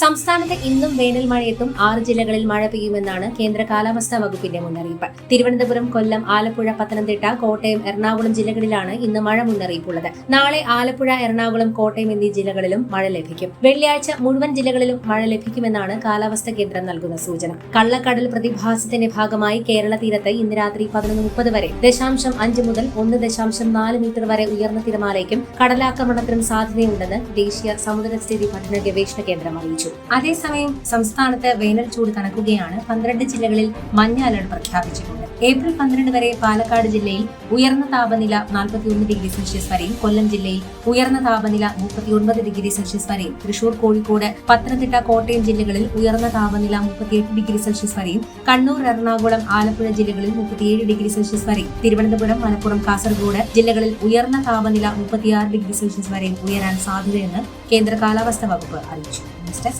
സംസ്ഥാനത്ത് ഇന്നും വേനൽ മഴയെത്തും. ആറ് ജില്ലകളിൽ മഴ പെയ്യുമെന്നാണ് കേന്ദ്ര കാലാവസ്ഥാ വകുപ്പിന്റെ മുന്നറിയിപ്പ്. തിരുവനന്തപുരം കൊല്ലം ആലപ്പുഴ പത്തനംതിട്ട കോട്ടയം എറണാകുളം ജില്ലകളിലാണ് ഇന്ന് മഴ മുന്നറിയിപ്പുള്ളത്. നാളെ ആലപ്പുഴ എറണാകുളം കോട്ടയം എന്നീ ജില്ലകളിലും മഴ ലഭിക്കും. വെള്ളിയാഴ്ച മുഴുവൻ ജില്ലകളിലും മഴ ലഭിക്കുമെന്നാണ് കാലാവസ്ഥാ കേന്ദ്രം നൽകുന്ന സൂചന. കള്ളക്കടൽ പ്രതിഭാസത്തിന്റെ ഭാഗമായി കേരള തീരത്ത് ഇന്ന് രാത്രി പതിനൊന്ന് മുപ്പത് വരെ ദശാംശം അഞ്ച് മുതൽ ഒന്ന് ദശാംശം നാല് മീറ്റർ വരെ ഉയർന്ന തിരമാലയ്ക്കും കടലാക്രമണത്തിനും സാധ്യതയുണ്ടെന്ന് ദേശീയ സമുദ്രസ്ഥിതി പഠന ഗവേഷണ കേന്ദ്രം അറിയിച്ചു. അതേസമയം സംസ്ഥാനത്ത് വേനൽ ചൂട് കണക്കുകയാണ് പന്ത്രണ്ട് ജില്ലകളിൽ മഞ്ഞ അലർട്ട് പ്രഖ്യാപിച്ചിട്ടുണ്ട്. ഏപ്രിൽ പന്ത്രണ്ട് വരെ പാലക്കാട് ജില്ലയിൽ ഉയർന്ന താപനില നാൽപ്പത്തിയൊന്ന് ഡിഗ്രി സെൽഷ്യസ് വരെയും കൊല്ലം ജില്ലയിൽ ഉയർന്ന താപനില മുപ്പത്തിയൊൻപത് ഡിഗ്രി സെൽഷ്യസ് വരെയും തൃശൂർ കോഴിക്കോട് പത്തനംതിട്ട കോട്ടയം ജില്ലകളിൽ ഉയർന്ന താപനില മുപ്പത്തിയെട്ട് ഡിഗ്രി സെൽഷ്യസ് വരെയും കണ്ണൂർ എറണാകുളം ആലപ്പുഴ ജില്ലകളിൽ മുപ്പത്തിയേഴ് ഡിഗ്രി സെൽഷ്യസ് വരെയും തിരുവനന്തപുരം മലപ്പുറം കാസർഗോഡ് ജില്ലകളിൽ ഉയർന്ന താപനില മുപ്പത്തിയാറ് ഡിഗ്രി സെൽഷ്യസ് വരെയും ഉയരാൻ സാധ്യതയെന്ന് കേന്ദ്ര കാലാവസ്ഥാ വകുപ്പ് അറിയിച്ചു. ന്യൂസ്